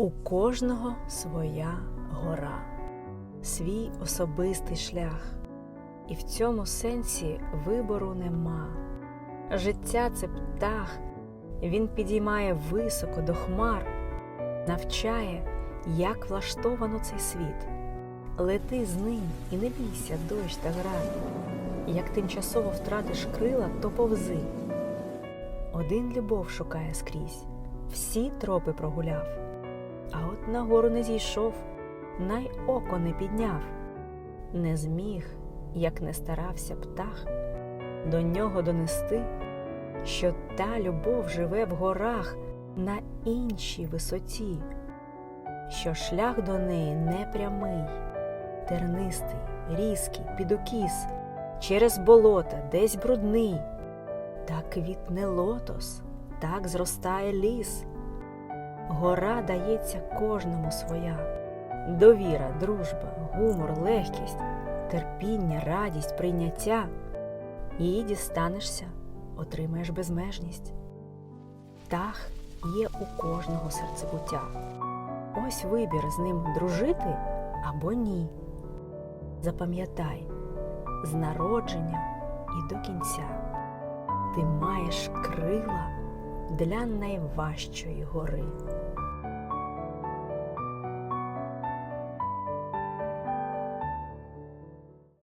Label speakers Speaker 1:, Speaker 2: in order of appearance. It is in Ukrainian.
Speaker 1: У кожного своя гора, свій особистий шлях, і в цьому сенсі вибору нема. Життя це птах, він підіймає високо до хмар, навчає, як влаштовано цей світ. Лети з ним і не бійся дощ та град. Як тимчасово втратиш крила, то повзи. Один любов шукає скрізь, всі тропи прогуляв. А от на гору не зійшов, най око не підняв, не зміг, як не старався птах, до нього донести, що та любов живе в горах на іншій висоті, що шлях до неї не прямий, тернистий, різкий, підукіс, через болота десь брудний, так квітне лотос, так зростає ліс. Гора дається кожному своя. Довіра, дружба, гумор, легкість, терпіння, радість, прийняття. Її дістанешся, отримаєш безмежність. Птах є у кожного серцебуття. Ось вибір з ним дружити або ні. Запам'ятай, з народження і до кінця ти маєш крила для найважчої гори.